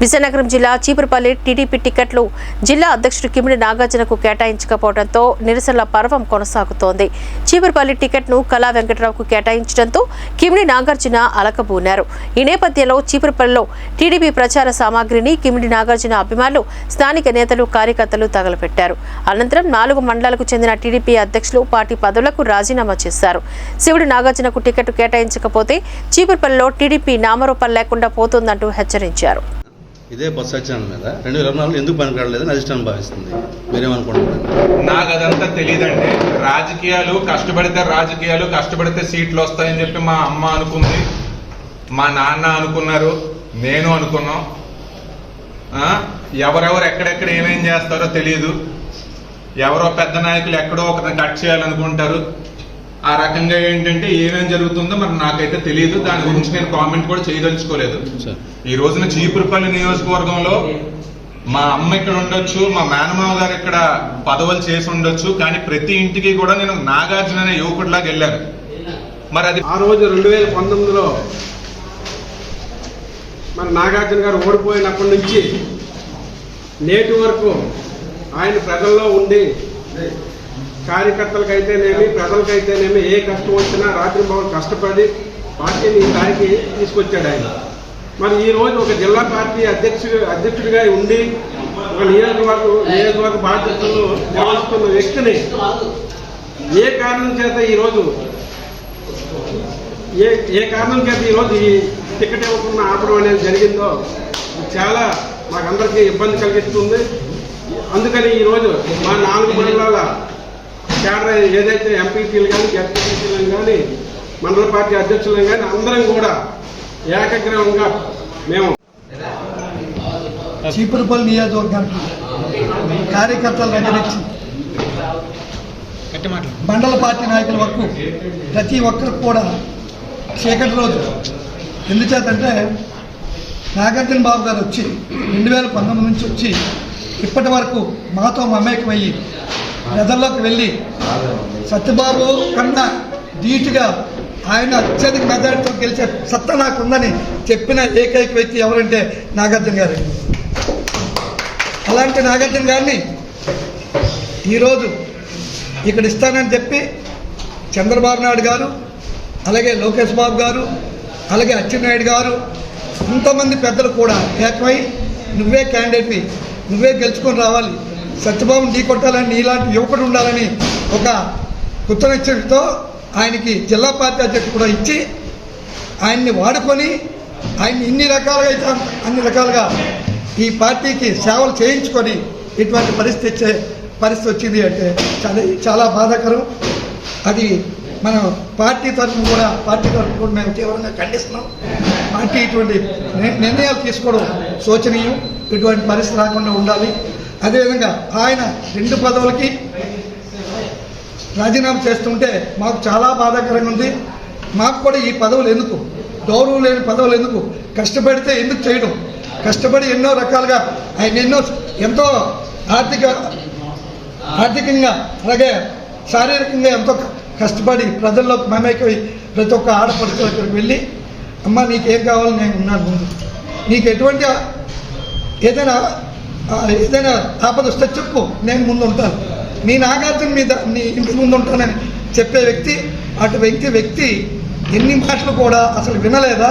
విజయనగరం జిల్లా చీపురుపల్లి టీడీపీ టికెట్లు జిల్లా అధ్యక్షుడు కిమిడి నాగార్జునకు కేటాయించకపోవడంతో నిరసనల పర్వం కొనసాగుతోంది. చీపురుపల్లి టికెట్ను కళా వెంకటరావుకు కేటాయించడంతో కిమిడి నాగార్జున అలకబూనారు. ఈ నేపథ్యంలో చీపురుపల్లిలో టీడీపీ ప్రచార సామాగ్రిని కిమిడి నాగార్జున అభిమానులు స్థానిక నేతలు కార్యకర్తలు తగలపెట్టారు అనంతరం నాలుగు మండలాలకు చెందిన టీడీపీ అధ్యక్షులు పార్టీ పదవులకు రాజీనామా చేశారు. శివుడి నాగార్జునకు టికెట్ కేటాయించకపోతే చీపురుపల్లిలో టీడీపీ నామరూపం లేకుండా పోతుందంటూ హెచ్చరించారు. ఇదే బస్ సత్యాన్ని మీద. రెండు వేల ఇరవై ఎందుకు పనికిరాలేదని అధిష్టానం భావిస్తుంది. మీరేమనుకుంటున్నారు? నాకు అదంతా తెలియదండి రాజకీయాలు కష్టపడితే రాజకీయాలు కష్టపడితే సీట్లు వస్తాయని చెప్పి మా అమ్మ అనుకుంది. మా నాన్న అనుకున్నారు. నేను అనుకున్నాం. ఎవరెవరు ఎక్కడెక్కడ ఏమేం చేస్తారో తెలియదు ఎవరో పెద్ద నాయకులు ఎక్కడో ఒకరిని కట్ చేయాలనుకుంటారు. ఆ రకంగా ఏంటంటే ఏమేం జరుగుతుందో మరి నాకైతే తెలియదు దాని గురించి నేను కామెంట్ కూడా చేయదలుచుకోలేదు. ఈ రోజున చీపురుపల్లి నియోజకవర్గంలో మా అమ్మ ఇక్కడ ఉండొచ్చు మా మేనమామ గారు ఇక్కడ పదవులు చేసి ఉండొచ్చు కానీ ప్రతి ఇంటికి కూడా నేను నాగార్జున అనే యువకుడిలాగా వెళ్ళాను. మరి అది ఆ రోజు రెండు వేల పంతొమ్మిదిలో మన నాగార్జున గారు ఓడిపోయినప్పటి నుంచి నేటి వరకు ఆయన ప్రజల్లో ఉండి కార్యకర్తలకైతేనేమి ప్రజలకైతేనేమి ఏ కష్టం వచ్చినా రాత్రి భవన్ కష్టపడి పార్టీని ఈ స్థాయికి తీసుకొచ్చాడు ఆయన. మరి ఈ రోజు ఒక జిల్లా పార్టీ అధ్యక్షుడు అధ్యక్షుడిగా ఉండి ఒక నియోజకవర్గ నియోజకవర్గ బాధ్యతలు నిర్వహిస్తున్న వ్యక్తిని ఏ కారణం చేత ఈరోజు ఏ ఏ కారణం చేత ఈరోజు ఈ టికెట్ ఇవ్వకుండా ఆపడం అనేది జరిగిందో చాలా మాకందరికీ ఇబ్బంది కలిగిస్తుంది. అందుకని ఈరోజు మా నాలుగు మండలాల కేడర్ ఏదైతే ఎంపీటీలు కానీ జడ్పీటీలు కానీ మండల పార్టీ అధ్యక్షులు కానీ అందరం కూడా ఏకగ్రీవంగా మేము చీపురుపల్లి నియోజకవర్గానికి కార్యకర్తల దగ్గర నుంచి మండల పార్టీ నాయకుల వరకు ప్రతి ఒక్కరికి కూడా చీకటి రోజు. ఎందుచేతంటే నాగార్జున బాబు గారు వచ్చి రెండు వేల పంతొమ్మిది నుంచి వచ్చి ఇప్పటి వరకు మాతో మమేకమయ్యి ప్రజల్లోకి వెళ్ళి సత్యబాబు కన్నా ధీటుగా ఆయన అత్యధిక మెజార్టీతో గెలిచే సత్తా నాకుందని చెప్పిన ఏకైక వ్యక్తి ఎవరంటే నాగార్జున గారు. అలాంటి నాగార్జున గారిని ఈరోజు ఇక్కడ ఇస్తానని చెప్పి చంద్రబాబు నాయుడు గారు అలాగే లోకేష్ బాబు గారు అలాగే అచ్చెన్నాయుడు గారు ఇంతమంది పెద్దలు కూడా ఏకమై నువ్వే క్యాండిడేట్వి నువ్వే గెలుచుకొని రావాలి. సత్యబాబు నీ కొట్టాలని నీలాంటి యువకుడు ఉండాలని ఒక కుత్తనిచ్చటితో ఆయనకి జిల్లా పార్టీ అధ్యక్షుడు కూడా ఇచ్చి ఆయన్ని వాడుకొని ఆయన్ని ఇన్ని రకాలుగా అయితే అన్ని రకాలుగా ఈ పార్టీకి సేవలు చేయించుకొని ఇటువంటి పరిస్థితి వచ్చే పరిస్థితి వచ్చింది అంటే చాలా చాలా బాధాకరం. అది మనం పార్టీ తరఫున కూడా పార్టీ తరఫున కూడా మేము తీవ్రంగా ఖండిస్తున్నాం. పార్టీ ఇటువంటి నిర్ణయాలు తీసుకోవడం శోచనీయం. ఇటువంటి పరిస్థితి రాకుండా ఉండాలి. అదేవిధంగా ఆయన రెండు పదవులకి రాజీనామా చేస్తుంటే మాకు చాలా బాధాకరంగా ఉంది. మాకు కూడా ఈ పదవులు ఎందుకు? గౌరవం లేని పదవులు ఎందుకు? కష్టపడితే ఎందుకు చేయడం? కష్టపడి ఎన్నో రకాలుగా ఆయన ఎన్నో ఎంతో ఆర్థిక ఆర్థికంగా అలాగే శారీరకంగా ఎంతో కష్టపడి ప్రజల్లోకి మమేకై ప్రతి ఒక్క ఆడపడుచు దగ్గరికి వెళ్ళి అమ్మ నీకేం కావాలో నేను ఉన్నాను. ముందు నీకు ఎటువంటి ఏదైనా ఏదైనా ఆపద వస్తే చెప్పు నేను ముందు ఉంటాను మీ నాగార్జున మీద నీ ఇంటి ముందు ఉంటానని చెప్పే వ్యక్తి అటు వ్యక్తి వ్యక్తి ఎన్ని మాటలు కూడా అసలు వినలేదా?